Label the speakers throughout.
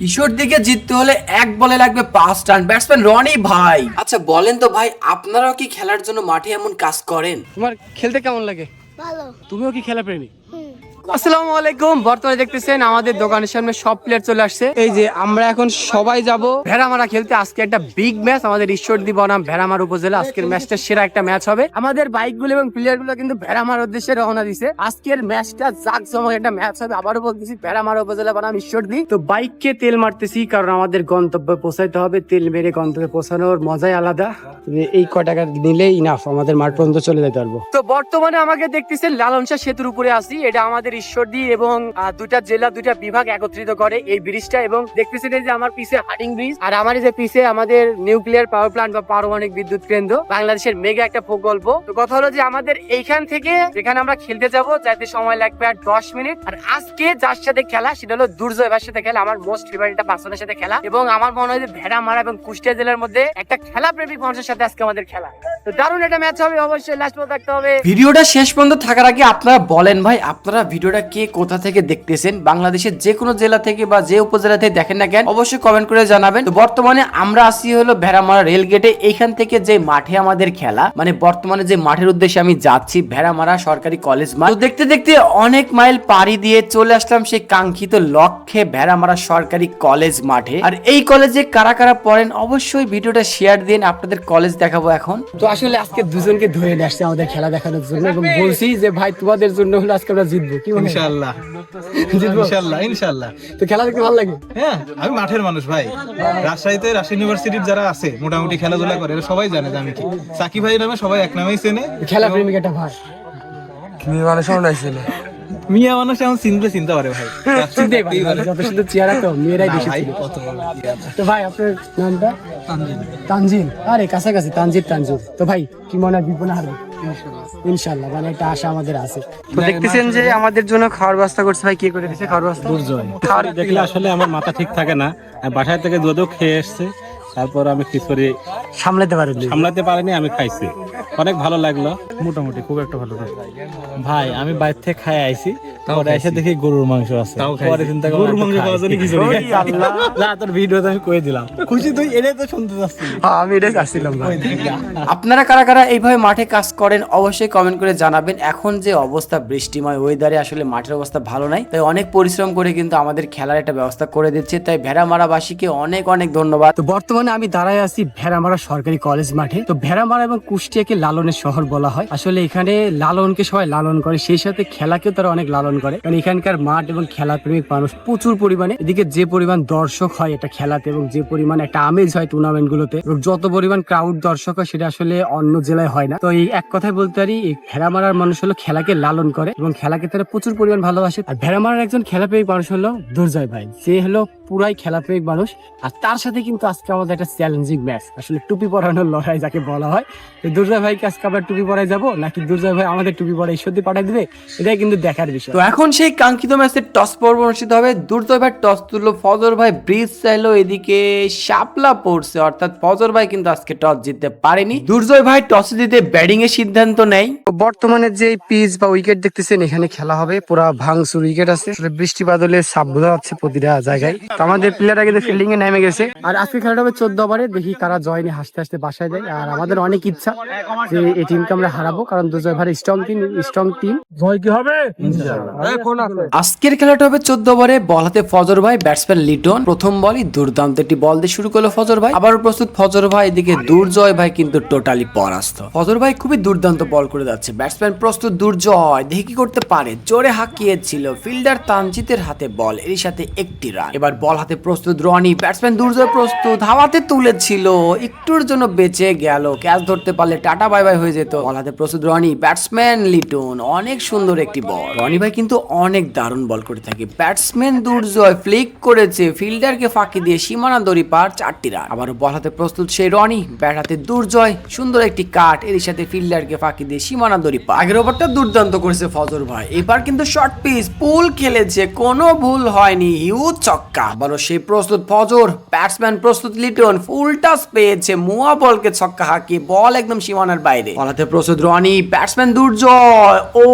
Speaker 1: ঈশ্বর দিকে জিততে হলে এক বলে লাগবে পাঁচ রান। ব্যাটসম্যান রনি ভাই। আচ্ছা বলেন তো ভাই আপনারাও কি খেলার জন্য মাঠে এমন কাজ করেন?
Speaker 2: তোমার খেলতে কেমন লাগে?
Speaker 3: ভালো।
Speaker 2: তুমিও কি খেলা প্রেমী?
Speaker 3: হুম।
Speaker 2: আসসালামু আলাইকুম। বর্তমানে দেখতেছেন আমাদের দোকানের সামনে সব প্লেয়ার চলে আসছে। এই যে আমরা এখন সবাই যাব খেলতে। আজকে একটা বিগ ম্যাচ আমাদের ঈশ্বরদী বনাম উপজেলা। আজকের ম্যাচটা সেরা একটা ম্যাচ হবে। আমাদের বাইকগুলো এবং প্লেয়ারগুলো কিন্তু উদ্দেশ্যে রওনা দিছে। আজকের ম্যাচটা একটা ম্যাচ হবে। আবারও বলতেছি উপজেলা বনাম ঈশ্বরদী তো বাইককে তেল মারতেছি, কারণ আমাদের গন্তব্যে পৌঁছাইতে হবে। তেল মেরে গন্তব্যে পৌঁছানোর মজাই আলাদা। এই ক টাকা নিলেই ইনাফ আমাদের মাঠ পর্যন্ত চলে যেতে পারব। তো বর্তমানে আমাকে দেখতেছেন লালন সেতুর উপরে আসি এটা আমাদের ঈশ্বরদী এবং আহ, দুটা জেলা দুটা বিভাগ একত্রিত করে এই ব্রিজটা এবং দেখতেছেন যে আমার পিছে হাটিং ব্রিজ আর আমার যে পিছে আমাদের নিউক্লিয়ার পাওয়ার প্ল্যান্ট বা পারমাণবিক বিদ্যুৎ কেন্দ্র বাংলাদেশের মেগা একটা প্রকল্প। তো কথা হলো যে আমাদের এইখান থেকে যেখানে আমরা খেলতে যাব যাতে সময় লাগবে আর দশ মিনিট। আর আজকে যার সাথে খেলা সেটা হলো দুর্জয় ভাইয়ের সাথে খেলা আমার মোস্ট ফেভারিট পার্সনের সাথে খেলা। এবং আমার মনে হয় যে ভেড়া মারা এবং কুষ্টিয়া জেলার মধ্যে একটা খেলা প্রেমিক মানুষের সাথে আজকে আমাদের খেলা। তো দারুণ একটা ম্যাচ হবে অবশ্যই লাস্ট পর্যন্ত দেখতে হবে।
Speaker 1: ভিডিওটা শেষ পর্যন্ত থাকার আগে আপনারা বলেন ভাই আপনারা ভিডিওটা কে কোথা থেকে দেখতেছেন, বাংলাদেশের যে কোনো জেলা থেকে বা যে উপজেলা থেকে দেখেন না কেন, অবশ্যই কমেন্ট করে জানাবেন। তো বর্তমানে আমরা আসি হলো ভেড়ামারা রেল গেটে এইখান থেকে যে মাঠে আমাদের খেলা মানে বর্তমানে যে মাঠের উদ্দেশ্যে আমি যাচ্ছি, ভেড়ামারা সরকারি কলেজ মাঠ। দেখতে দেখতে অনেক মাইল পাড়ি দিয়ে চলে আসলাম সেই কাঙ্ক্ষিত লক্ষ্যে ভেড়ামারা সরকারি কলেজ মাঠে। আর এই কলেজে কারা কারা পড়েন, অবশ্যই ভিডিওটা শেয়ার দিন, আপনাদের কলেজ দেখাবো এখন।
Speaker 2: তো আসলে আজকে দুজনকে ধরে নিয়ে আসছে আমাদের খেলা দেখানোর জন্য, এবং বলছি যে ভাই, তোমাদের জন্য হলো আজকে আমরা জিতবো। কি
Speaker 4: ইনশাআল্লাহ। ইনশাআল্লাহ ইনশাআল্লাহ।
Speaker 2: তো খেলা দেখতে ভালো লাগে?
Speaker 4: হ্যাঁ আমি মাঠের মানুষ ভাই। রাজশাহীতে রাজশাহী ইউনিভার্সিটির যারা আছে মোটামুটি খেলাধুলা করে এরা সবাই জানে আমি কি। সাকি ভাই নামে সবাই এক নামেই চেনে।
Speaker 2: খেলা প্রেমিক একটা ভাই
Speaker 4: মিয়া মানুষ এখন চিনতে চিনতে পারে ভাই।
Speaker 2: যত সুন্দর চেহারা তো মেয়েরাই বেশি। তো ভাই আপনার নামটা? তানজিন। আরে কাছাকাছি তানজির তানজির তো ভাই কি মনে হয় বিপনা হারবে ইনশাল্লাহ মানে একটা আশা আমাদের আছে। তো দেখতেছেন যে আমাদের জন্য খাওয়ার ব্যবস্থা করছে ভাই কি করে দিছে খাওয়ার ব্যবস্থা? খাওয়ার
Speaker 5: দেখলে আসলে আমার মাথা ঠিক থাকে না। বাসায় থেকে দুধও খেয়ে এসছে তারপর আমি খিচুড়ি
Speaker 2: সামলাতে পারিনি
Speaker 5: সামলাতে পারিনি আমি খাইছি। অনেক ভালো লাগল। মোটামুটি খুব একটা ভালো লাগল ভাই আমি বাইরে থেকে খাই আইছি। পরে এসে দেখি গরুর মাংস আছে। পরে চিন্তা করলাম
Speaker 4: গরুর মাংস
Speaker 5: একটু
Speaker 4: খাওয়ার জন্য
Speaker 5: খাই।
Speaker 4: খিচুড়ি
Speaker 5: ওই আল্লাহ। না তোর ভিডিওতে আমি কয়ে দিলাম। খুশি তুই এটাই তো শুনতে চাচ্ছি।
Speaker 2: হ্যাঁ, আমি এটাই চাচ্ছিলাম
Speaker 1: আপনারা কারা কারা এইভাবে মাঠে কাজ করেন অবশ্যই কমেন্ট করে জানাবেন। এখন যে অবস্থা বৃষ্টিময় ওয়েদারে আসলে মাঠের অবস্থা ভালো নাই। তাই অনেক পরিশ্রম করে কিন্তু আমাদের খেলার একটা ব্যবস্থা করে দিচ্ছে। তাই ভেড়ামারাবাসীকে অনেক অনেক ধন্যবাদ।
Speaker 2: তো বর্তমানে আমি দাঁড়ায় আছি ভেড়ামারা সরকারি কলেজ মাঠে। তো ভেড়ামারা এবং কুষ্টিয়াকে লালনের শহর বলা হয়। আসলে এখানে লালনকে সবাই লালন করে সেই সাথে খেলাকেও তারা অনেক লালন করে। কারণ এখানকার মাঠ এবং খেলা প্রেমিক মানুষ প্রচুর পরিমাণে। এদিকে যে পরিমাণ দর্শক হয় এটা খেলাতে এবং যে পরিমাণ একটা আমেজ হয় টুর্নামেন্ট গুলোতে যত পরিমাণ ক্রাউড দর্শক হয় সেটা আসলে অন্য জেলায় হয় না। তো এই এক কথায় বলতে পারি, এই ভেড়ামারার মানুষ হলো খেলাকে লালন করে এবং খেলাকে তারা প্রচুর পরিমাণ ভালোবাসে। আর ভেড়ামারার একজন খেলাপ্রেমিক মানুষ হলো দুর্জয় ভাই। যে হলো পুরাই খেলাপ্রেমিক মানুষ। আর তার সাথে কিন্তু আজকে আমাদের একটা চ্যালেঞ্জিং ম্যাচ আসলে টুপি পরানোর লড়াই যাকে বলা হয়। দুর্জয় ভাইকে আজকে আবার টুপি পরাই যাব? নাকি দুর্জয় ভাই আমাদের টুপি পরাই সত্যি পাঠাই দিবে? এটাই কিন্তু দেখার বিষয়।
Speaker 1: তো এখন সেই কাঙ্ক্ষিত ম্যাচের টস পর্ব অনুষ্ঠিত হবে। দুর্জয় ভাই টস তুললো ফজর ভাই। ব্রিজ চাইলো এদিকে শাপলা পড়ছে অর্থাৎ ফজর ভাই কিন্তু আজকে টস জিততে পারেনি। দুর্জয় ভাই টস দিতে ব্যাটিং এর সিদ্ধান্ত নেয়।
Speaker 2: তো বর্তমানে যে পিচ বা উইকেট দেখতেছেন এখানে খেলা হবে। পুরা ভাঙচুর উইকেট আছে। আসলে বৃষ্টি বাদলে সাপ বোঝা যাচ্ছে প্রতিটা জায়গায়। তো আমাদের প্লেয়াররা কিন্তু ফিল্ডিং এ নেমে গেছে। আর আজকে খেলাটা হবে চোদ্দ ওভারে। দেখি কারা জয় নিয়ে হাসতে হাসতে বাসায় যায়। আর আমাদের অনেক ইচ্ছা যে এই টিমকে আমরা হারাবো কারণ দুজয় ভাই strong team strong team Joy কি হবে?
Speaker 1: আজকের খেলাটা হবে চোদ্দ ওভারে বল হাতে ফজর ভাই ব্যাটসম্যান লিটন। প্রথম বলই দুর্দান্ত একটি বল দিয়ে শুরু করল ফজর ভাই। আবারও প্রস্তুত ফজর ভাই এদিকে দুর্জয় ভাই কিন্তু টোটালি পরাস্ত। ফজর ভাই খুবই দুর্দান্ত বল করে যাচ্ছে। ব্যাটসম্যান প্রস্তুত দুর্জয় দেখি কি করতে পারে। জোরে হাঁকিয়েছিল ফিল্ডার তানজিতের হাতে বল এর সাথে একটি রান এবার বল হাতে প্রস্তুত রনি ব্যাটসম্যান দুর্জয় প্রস্তুত হাওয়াতে তুলেছিল। একটুর জন্য বেঁচে গেল ক্যাচ ধরতে পারলে টাটা বাই বাই হয়ে যেত। বল হাতে প্রস্তুত রনি ব্যাটসম্যান লিটন অনেক সুন্দর একটি বল। রনি ভাই কিন্তু অনেক দারুণ বল করে থাকে। ব্যাটসম্যান দুর্জয় ফ্লিক করেছে ফিল্ডারকে ফাঁকি দিয়ে সীমানা দড়ি পার চারটি রান আবারও বল হাতে প্রস্তুত সেই রনি ব্যাট হাতে দুর্জয় সুন্দর একটি কাট এর সাথে ফিল্ডারকে ফাঁকি দিয়ে সীমানা দড়ি পার। আগের ওভারটা দুর্দান্ত করেছে ফজর ভাই। এবার কিন্তু শর্ট পিচ পুল খেলেছে কোনো ভুল হয়নি হিউজ ছক্কা। আবারও সেই প্রস্তুত ফজর ব্যাটসম্যান প্রস্তুত লিটন ফুল টাচ পেয়েছে মুয়া বলকে ছক্কা হাঁকিয়ে বল একদম সীমানার বাইরে। বলাতে প্রস্তুত রনি ব্যাটসম্যান দুর্জয় ও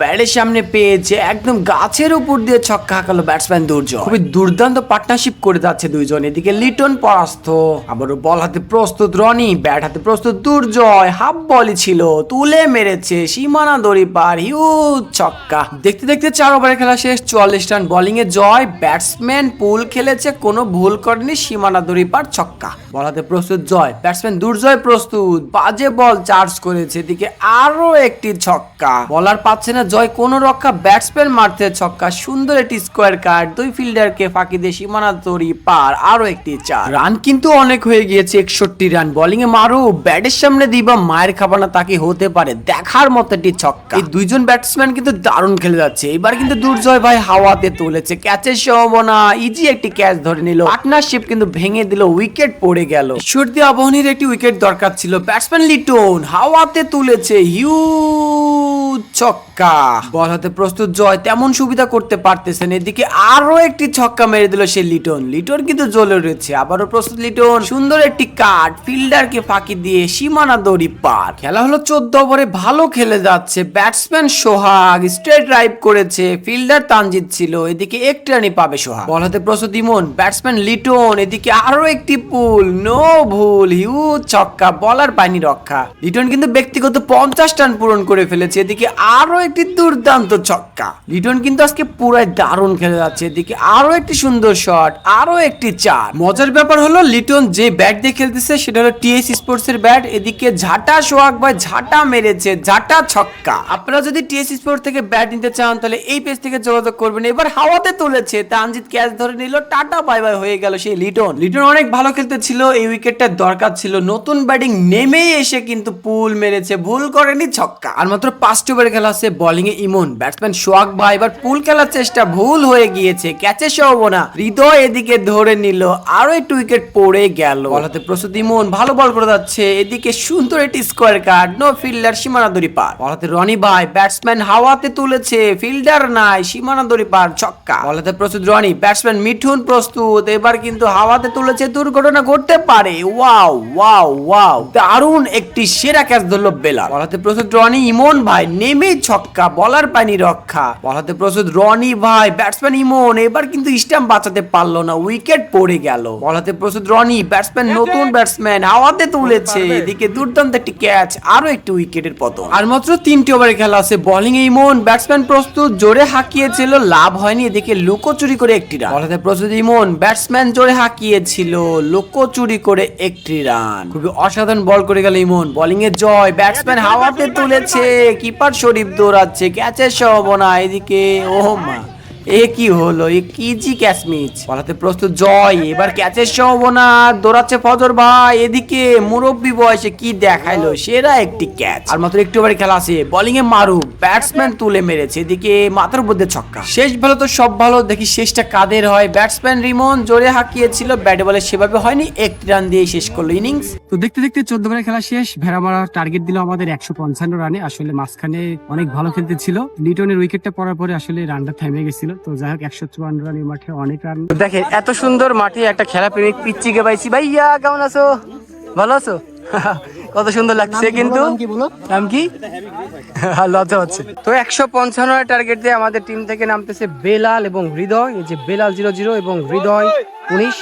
Speaker 1: ব্যাটের সামনে পেয়ে পেয়েছে একদম গাছের উপর দিয়ে ছক্কা হাঁকালো ব্যাটসম্যান দুর্জয় খুবই দুর্দান্ত পার্টনারশিপ করে যাচ্ছে দুইজন। এদিকে লিটন পরাস্ত, আবারও বল হাতে প্রস্তুত রনি ব্যাট হাতে প্রস্তুত দুর্জয় হাফ বলই ছিল, তুলে মেরেছে সীমানা দড়ি পার হিউজ ছক্কা। দেখতে দেখতে চার ওভারের খেলা শেষ, চুয়াল্লিশ রান বোলিং এ জয় ব্যাটসম্যান পুল খেলেছে, কোনো ভুল করেনি, সীমানা দড়ি পার ছক্কা। বল হাতে প্রস্তুত জয় ব্যাটসম্যান দুর্জয় প্রস্তুত, বাজে বল চার্জ করেছে, এদিকে আরও একটি ছক্কা। বলার পাচ্ছে না, জয় কোন রক্ষা ব্যাটসম্যান মারতে ছক্কা সুন্দর একটি স্কোয়ার কার্ড দুই ফিল্ডারকে ফাঁকি দিয়ে সীমানা তরি পার আরও একটি চার। রান কিন্তু অনেক হয়ে গিয়েছে একষট্টি রান বোলিং এ মারু ব্যাটের সামনে দিবা মায়ের খাবার না তাকে হতে পারে দেখার মতো একটি ছক্কা। এই দুইজন ব্যাটসম্যান কিন্তু দারুণ খেলে যাচ্ছে। এবার কিন্তু দুর্জয় ভাই হাওয়াতে তুলেছে ক্যাচের সম্ভাবনা ইজি একটি ক্যাচ ধরে নিল। পার্টনারশিপ কিন্তু ভেঙে দিল উইকেট পড়ে গেল। সর্দি আবহানীর একটি উইকেট দরকার ছিল ব্যাটসম্যান লিটন হাওয়াতে তুলেছে হিউজ ছক্কা। বল হাতে প্রস্তুত জয় তেমন সুবিধা করতে পারতেছেন। এদিকে আরও একটি ছক্কা মেরে দিল সে লিটন। লিটন কিন্তু জ্বলে রয়েছে। আবারও প্রস্তুত লিটন। সুন্দর একটি কাট ফিল্ডারকে ফাঁকি দিয়ে সীমানা দড়ি পার। খেলা হলো চোদ্দ ওভারে ভালো খেলে যাচ্ছে ব্যাটসম্যান সোহাগ। স্ট্রেট ড্রাইভ করেছে। ফিল্ডার তানজিৎ ছিল। এদিকে একটি রানই পাবে সোহাগ। বল হাতে প্রস্তুত ইমন। ব্যাটসম্যান লিটন। এদিকে আরও একটি পুল। নো ভুল। হিউজ ছক্কা। বলার পায়নি রক্ষা। লিটন কিন্তু ব্যক্তিগত পঞ্চাশ রান পূরণ করে ফেলেছে। এদিকে আরও একটি দুর্দান্ত ছক্কা। লিটন কিন্তু আজকে পুরাই দারুণ খেলে যাচ্ছে। এদিকে আরও একটি সুন্দর শট আরও একটি চার। মজার ব্যাপার হলো, লিটন যে ব্যাট দিয়ে খেলতেছে, সেটা হলো টিএস স্পোর্টস এর ব্যাট এদিকে ঝাটা সোহাগ ভাই ঝাঁটা মেরেছে, ঝাঁটা ছক্কা। আপনারা যদি টিএস স্পোর্টস থেকে ব্যাট নিতে চান, তাহলে এই পেজ থেকে যোগাযোগ করবেন। এবার হাওয়াতে তুলেছে, তানজিৎ ক্যাচ ধরে নিল, টাটা বাই বাই হয়ে গেল সেই লিটন। লিটন অনেক ভালো খেলতে ছিল, এই উইকেটটা দরকার ছিল। নতুন ব্যাটিং নেমেই এসে কিন্তু পুল মেরেছে, ভুল করেনি ছক্কা। আর মাত্র পাঁচটি ওভারে খেলা আছে বোলিং এ ইমন ব্যাটসম্যান সোহাগ ভাই, এবার পুল খেলার চেষ্টা ভুল হয়ে গিয়েছে ক্যাচে সম্ভাবনা হৃদয় এদিকে ধরে নিল আরও একটু উইকেট পড়ে গেল। বলাতে প্রস্তুত ইমন ভালো বল করে যাচ্ছে, এদিকে সুন্দর একটি স্কোয়ার কার্ড নো ফিল্ডার সীমানা দড়ি পার বলাতে রনি ভাই ব্যাটসম্যান হাওয়াতে তুলেছে ফিল্ডার নাই, সীমানা দড়ি পার ছক্কা বলাতে প্রস্তুত রনি ব্যাটসম্যান মিঠুন প্রস্তুত, এবার কিন্তু হাওয়াতে তুলেছে, দুর্ঘটনা ঘটতে পারে। ওয়াও ওয়াও ওয়াও দারুণ একটি সেরা ক্যাচ ধরলো বেলা বলাতে প্রস্তুত রনি, ইমন ভাই নেমে ছক্কা বলার পানি রক্ষা। বলাতে প্রস্তুত রনি ভাই ব্যাটসম্যান ইমন এবার কিন্তু স্ট্যাম্প বাঁচাতে পারল না উইকেট পড়ে গেল। বলাতে প্রস্তুত রনি ব্যাটসম্যান নতুন ব্যাটসম্যান হাওয়াতে তুলেছে। এদিকে দুর্দান্ত একটি ক্যাচ আরও একটি উইকেটের পতন। আর মাত্র তিনটি ওভারে খেলা আছে বোলিং এ ইমন ব্যাটসম্যান প্রস্তুত জোরে হাঁকিয়েছিল লাভ হয়নি এদিকে লুকোচুরি করে একটি রান বলাতে প্রস্তুত ইমন ব্যাটসম্যান জোরে হাঁকিয়েছিল লুকোচুরি করে একটি রান খুবই অসাধারণ বল করে গেল ইমন বোলিং এ জয় ব্যাটসম্যান হাওয়াতে তুলেছে কিপার শরীফ দৌড়াচ্ছে ক্যাচের সম্ভাবনা এদিকে ও মা। এ কি হলো? এ কি জি ক্যাচ মিচ বলাতে প্রস্তুত? জয়! এবার ক্যাচের সম্ভাবনা দৌড়াচ্ছে ফজর ভাই। এদিকে মুরব্বী বয়সে কি দেখাইলো? সেরা একটি ক্যাচ। আর মাত্র একটু ওভারে খেলা আছে। বোলিং এ মারু। ব্যাটসম্যান তুলে মেরেছে। এদিকে মাথার ছক্কা। শেষ ভালো তো সব ভালো। দেখি শেষটা কাদের হয়? ব্যাটসম্যান রিমন জোরে হাঁকিয়েছিল। ব্যাটে বলে সেভাবে হয়নি। একটি রান দিয়ে শেষ করল ইনিংস
Speaker 2: তো দেখতে দেখতে চোদ্দ খেলা শেষ। ভেড়া মারা টার্গেট দিল আমাদের একশো পঞ্চান্ন রানে আসলে মাঝখানে অনেক ভালো খেলতে ছিল। লিটনের উইকেটটা পড়ার পরে আসলে রানটা থেমে গেছিল। তো যাই হোক একশো চুয়ান্ন রান এই মাঠে অনেক রান। দেখেন এত সুন্দর মাঠে একটা খেলা প্রেমিক পিচ্চিকে পাইছি। ভাইয়া কেমন আছো? ভালো আছো? কত সুন্দর লাগছে কিন্তু। নাম কি লজ্জা হচ্ছে। তো একশো পঞ্চান্ন টার্গেট দিয়ে আমাদের টিম থেকে নামতেছে বেলাল এবং হৃদয়। এই যে বেলাল জিরো জিরো এবং হৃদয়। উনিশ।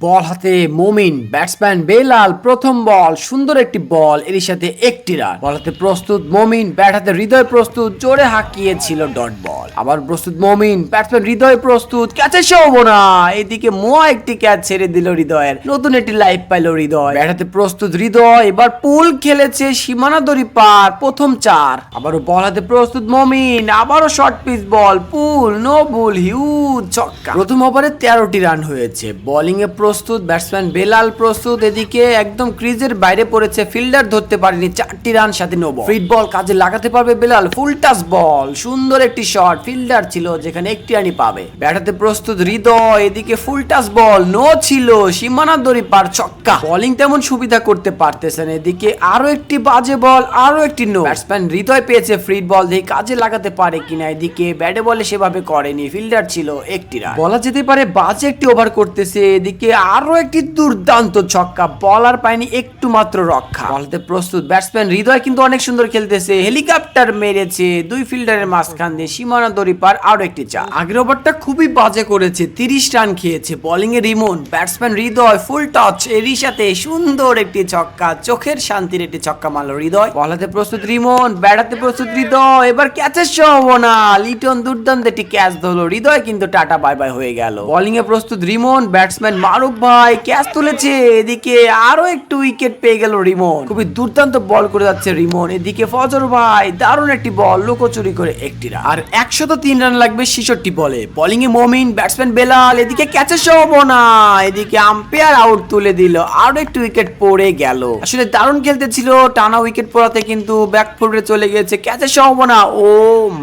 Speaker 1: বল হাতে মোমিন, ব্যাটসম্যান বেলাল, প্রথম বল, সুন্দর একটি বল এর সাথে একটি রান। বল হাতে প্রস্তুত মোমিন, ব্যাট হাতে হৃদয় প্রস্তুত, জোরে হাঁকিয়েছিল ডট বল। আবার প্রস্তুত মোমিন, ব্যাটসম্যান হৃদয় প্রস্তুত ক্যাচের সম্ভাবনা এদিকে মোয়া একটি ক্যাচ ছেড়ে দিল হৃদয়ের। নতুন একটি লাইফ পাইল হৃদয়। ব্যাট হাতে প্রস্তুত হৃদয়, এবার পুল খেলেছে সীমানা দড়ি পার, প্রথম চার। আবারও বল হাতে প্রস্তুত মোমিন, আবারও short pitch ball, pull no bull huge ছক্কা। প্রথম ওভারে তেরোটি রান হয়েছে। বোলিং এ প্রস্তুত, ব্যাটসম্যান বেলাল প্রস্তুত, এদিকে একদম ক্রিজের বাইরে পড়েছে, ফিল্ডার ধরতে পারেনি, চারটি রান সাথে নো ফিট বল কাজে লাগাতে পারবে বেলাল, ফুল টাচ বল, সুন্দর একটি শট ফিল্ডার ছিল যেখানে একটি রানই পাবে। ব্যাটাতে প্রস্তুত হৃদয়, এদিকে ফুল টাচ বল নো ছিল, সীমানা দড়ি পার ছক্কা। বোলিং তেমন সুবিধা করতে পারতেছেন, এদিকে আরও একটি বাজে বল আরও একটি নো ব্যাটসম্যান হৃদয় পেয়েছে ফ্রি বল দিয়ে কাজে লাগাতে পারে কিনা, এদিকে ব্যাটে বলে সেভাবে করেনি, ফিল্ডার ছিল একটি রান। বলা যেতে পারে বাজে একটি ওভার করতে খেলতেছে এদিকে আরও একটি দুর্দান্ত ছক্কা, বলার পায়নি একটু মাত্র রক্ষা। বলতে প্রস্তুত ব্যাটসম্যান হৃদয় কিন্তু অনেক সুন্দর খেলতেছে, হেলিকপ্টার মেরেছে, দুই ফিল্ডারের মাঝখান দিয়ে সীমানা দড়ি পার, আরও একটি চা আগের ওভারটা খুবই বাজে করেছে, তিরিশ রান খেয়েছে বোলিং এ Rimon batsman Hridoy full touch এরই সাথে সুন্দর একটি ছক্কা, চোখের শান্তির একটি ছক্কা মারলো হৃদয়। বলাতে প্রস্তুত রিমন ব্যাটাতে প্রস্তুত হৃদয়, এবার ক্যাচের সম্ভাবনা, লিটন দুর্দান্ত একটি ক্যাচ ধরলো, হৃদয় কিন্তু টাটা বাই বাই হয়ে গেল। বোলিং এ প্রস্তুত রিমন ব্যাটসম্যান মারুফ ভাই, ক্যাচ তুলেছে। এদিকে আরও একটু উইকেট পেয়ে গেল রিমন। খুবই দুর্দান্ত বল করে যাচ্ছে রিমন। এদিকে ফজর ভাই, দারুণ একটি বল লুকোচুরি করে একটি রান আর একশত তিন রান লাগবে ছেষট্টি বলে। বোলিং এ মমিন ব্যাটসম্যান বেলাল, এদিকে ক্যাচের সম্ভাবনা। এদিকে আম্পায়ার আউট তুলে দিল। আরও একটু উইকেট পড়ে গেল। আসলে দারুণ খেলতে ছিল টানা উইকেট পড়াতে কিন্তু ব্যাকফুটে চলে গেছে ক্যাচের সম্ভাবনা ও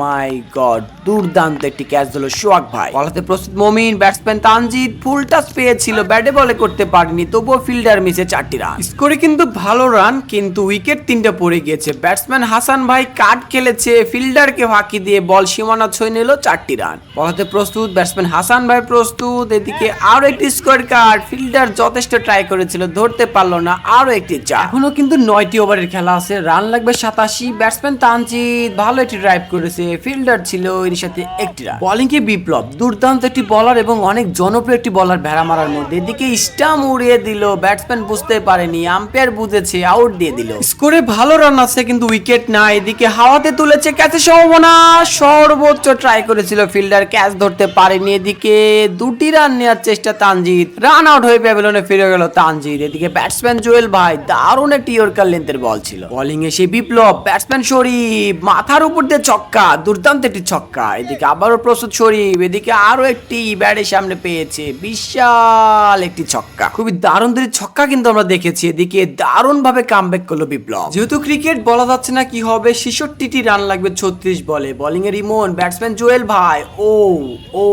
Speaker 1: মাই গড দুর্দান্ত একটি ক্যাচ দিল সোহাগ ভাই। বলাতে প্রস্তুত মমিন ব্যাটসম্যান তানজিদ ফুল টাচ পেয়েছিল ব্যাটে বলে করতে পারেনি তবুও ফিল্ডার মিসে চারটি রান স্কোরে কিন্তু ভালো রান কিন্তু উইকেট তিনটা পড়ে গিয়েছে। ব্যাটসম্যান হাসান ভাই কাট খেলেছে ফিল্ডারকে ফাঁকি দিয়ে বল সীমানা ছুঁয়ে নিল চারটি রান বলাতে প্রস্তুত ব্যাটসম্যান হাসান ভাই প্রস্তুত এদিকে আরও একটি স্কোয়ার কার্ড ফিল্ডার যথেষ্ট ট্রাই করেছিল ধরতে পারল না আরও একটি চা এখনও কিন্তু নয়টি ওভারের খেলা আছে রান লাগবে সাতাশি ব্যাটসম্যান তানজিদ ভালো একটি ড্রাইভ করেছে ফিল্ডার ছিল এর সাথে একটি রান। বোলিং কে বিপ্লব, দুর্দান্ত একটি বলার এবং অনেক জনপ্রিয় একটি বলার ভেড়া মারার মধ্যে। এদিকে স্টাম উড়িয়ে দিল ব্যাটসম্যান বুঝতে পারেনি আম্পায়ার বুঝেছে আউট দিয়ে দিল। স্কোরে ভালো রান আছে, কিন্তু উইকেট না এদিকে হাওয়াতে তুলেছে ক্যাচে সম্ভাবনা। সর্বোচ্চ ট্রাই করেছিল ফিল্ডার ক্যাচ ধরতে পারেনি। এদিকে দুটি রান নেওয়ার চেষ্টা তানজিদ। রান আউট হয়ে প্যাভিলনে ফিরে গেল তানজিদ। এদিকে ব্যাটসম্যান জুয়েল ভাই, দারুণ একটি ইয়র্কার লেন্থের বল ছিল। বোলিং এ সেই বিপ্লব ব্যাটসম্যান শরীফ, মাথার উপর দিয়ে ছক্কা, দুর্দান্ত একটি ছক্কা। এদিকে আবারও প্রস্তুত শরীফ এদিকে আরও একটি ব্যাটের সামনে পেয়েছে বিশাল একটি ছক্কা। খুবই দারুণ দুটি ছক্কা কিন্তু আমরা দেখেছি এদিকে দারুণ ভাবে কামব্যাক করল বিপ্লব। যেহেতু ক্রিকেট বলা যাচ্ছে না কি হবে ছেষট্টিটি রান লাগবে ছত্রিশ বলে। বোলিং এর রিমন ব্যাটসম্যান জুয়েল ভাই ও ও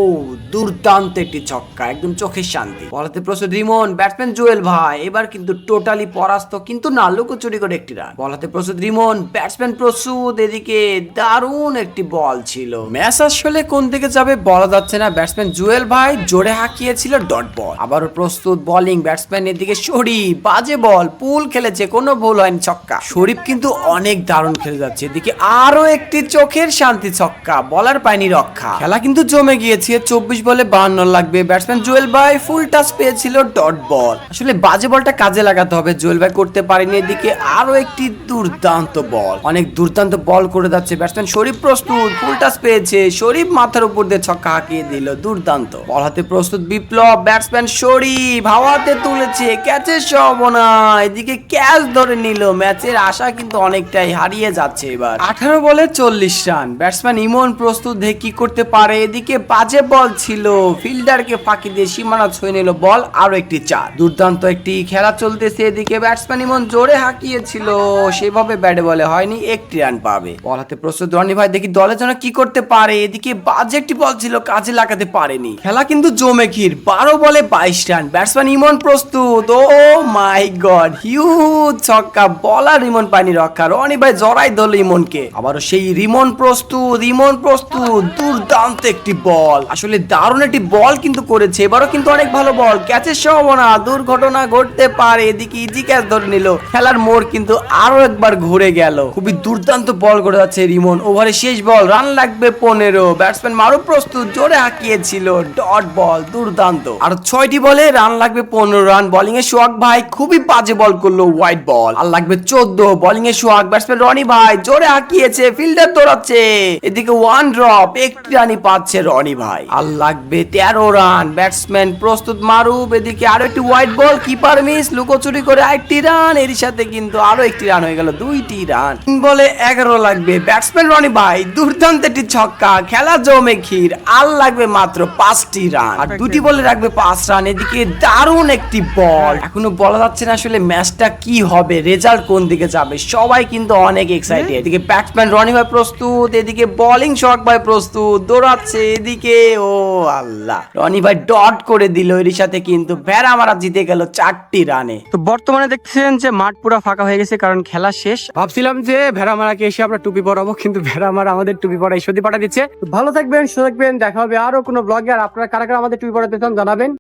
Speaker 1: দুর্দান্ত একটি ছক্কা একদম চোখের শান্তি। বলাতে প্রস্তুত রিমন ব্যাটসম্যান জুয়েল ভাই এবার কিন্তু টোটালি পরাস্ত কিন্তু না লুকোচুরি করে একটি রান বলাতে প্রস্তুত রিমন ব্যাটসম্যান প্রস্তুত এদিকে দারুণ একটি বল ছিল। ম্যাচ আসলে কোন দিকে যাবে বলা যাচ্ছে না। ব্যাটসম্যান জুয়েল ভাই জোরে হাঁকিয়েছিল ডট বল। আবারও প্রস্তুত বোলিং ব্যাটসম্যান এদিকে শরীফ, বাজে বল, পুল খেলেছে, কোনো ভুল হয়নি ছক্কা। শরীফ কিন্তু অনেক দারুণ খেলে যাচ্ছে, এদিকে আরও একটি চোখের শান্তি ছক্কা, বলার পায়নি রক্ষা। খেলা কিন্তু জমে গিয়েছে, চব্বিশ বলে বাহান্ন লাগবে। ব্যাটসম্যান জুয়েল ভাই ফুল টাচ পেয়েছিল ডট বল। আসলে বাজে বলটা কাজে লাগাতে হবে, জুয়েল ভাই করতে পারেনি, এদিকে আরও একটি দুর্দান্ত বল। অনেক দুর্দান্ত বল করে যাচ্ছে ব্যাটসম্যান শরীফ প্রস্তুত, ফুল টাচ পেয়েছে। শরীফ মাথার উপর দিয়ে ছক্কা হাঁকিয়ে দিল, দুর্দান্ত। বল হাতে প্রস্তুত বিপ্লব ব্যাটসম্যান শরীফ, হাওয়াতে তুলেছে ক্যাচের সম্ভাবনা এদিকে ক্যাচ ধরে নিল ম্যাচের আশা কিন্তু অনেকটাই হারিয়ে যাচ্ছে এবার। আঠারো বলে চল্লিশ রান। ব্যাটসম্যান ইমন প্রস্তুত দেখে কি করতে পারে? এদিকে বাজে বল ছিল ফিল্ডারকে ফাঁকি দিয়ে সীমানা ছুঁয়ে নিল বল আরও একটি চার। দুর্দান্ত একটি খেলা চলতেছে এদিকে। ব্যাটসম্যান ইমন জোরে হাঁকিয়েছিল, সেভাবে ব্যাটে বলে হয়নি, একটি রান পাবে। বল হাতে প্রস্তুত রনি ভাই, দেখি দলের জন্য কি করতে পারে? এদিকে বাজে একটি বল ছিল, কাজে লাগাতে পারেনি। খেলা কিন্তু জমে ক্ষীর, বারো বলে বাইশ রান। ব্যাটসম্যান ইমন প্রস্তুত, ও মাই গড হিউজ ছক্কা বলার রিমন পায়নি রক্ষা রনি ভাই জড়াই ধরলো ইমনকে। আবারও সেই রিমন প্রস্তুত ইমন প্রস্তুত, দুর্দান্ত একটি বল আসলে দারুণ একটি বল কিন্তু করেছে, এবারও কিন্তু অনেক ভালো বল ক্যাচের সম্ভাবনা, দুর্ঘটনা ঘটতে পারে, এদিকে ইজি ক্যাচ ধরে নিল। খেলার মোড় কিন্তু আরও একবার ঘুরে গেল। খুবই দুর্দান্ত বল করে যাচ্ছে রিমন। ওভারে শেষ বল রান লাগবে পনেরো ব্যাটসম্যান মারো প্রস্তুত, জোরে হাঁকিয়েছিল ডট বল দুর্দান্ত। আর ছয়টি বলে রান লাগবে পনেরো রান বোলিং এ সোহাগ ভাই খুবই বাজে বল করল হোয়াইট বল আর লাগবে চোদ্দ বোলিং এ সোহাগ ব্যাটসম্যান রনি ভাই, জোরে হাঁকিয়েছে ফিল্ডার দৌড়াচ্ছে। এদিকে ওয়ান ড্রপ একটি রানই পাচ্ছে রনি ভাই। আর লাগবে তেরো রান ব্যাটসম্যান প্রস্তুত মারুপ এদিকে আরও একটি হোয়াইট বল কিপার মিস লুকোচুরি করে একটি রান এর সাথে কিন্তু আরও একটি রান হয়ে গেল, দুইটি রান বলে এগারো লাগবে ব্যাটসম্যান রনি ভাই, দুর্দান্ত একটি ছক্কা। খেলা জমে ক্ষীর আর লাগবে মাত্র পাঁচটি রান। আর দুটি বলে রাখবে পাঁচ রান এদিকে দারুণ একটি বল। এখনও বলা যাচ্ছে না আসলে ম্যাচটা কি হবে রেজাল্ট কোন দিকে যাবে। সবাই কিন্তু অনেক এক্সাইটেড এদিকে ব্যাটসম্যান রনি ভাই প্রস্তুত এদিকে বোলিং শক ভাই প্রস্তুত দৌড়াচ্ছে এদিকে ও আল্লাহ। রনি ভাই ডট করে দিল এর সাথে কিন্তু ভেড়া মারা জিতে গেল চারটি রানে।
Speaker 2: তো বর্তমানে দেখছেন যে মাঠ পুরো ফাঁকা হয়ে গেছে কারণ খেলা শেষ। ভাবছিলাম যে ভেড়ামারাকে এসে আমরা টুপি পরাবো কিন্তু ভেড়ামারা আমাদের টুপি পরা সত্যি পাঠা দিচ্ছে ভালো থাকবেন সুযোগ দেখা হবে আরও কোনো ব্লগে আর আপনারা কারা কারা আমাদের টুপি পড়াতে চান জানাবেন।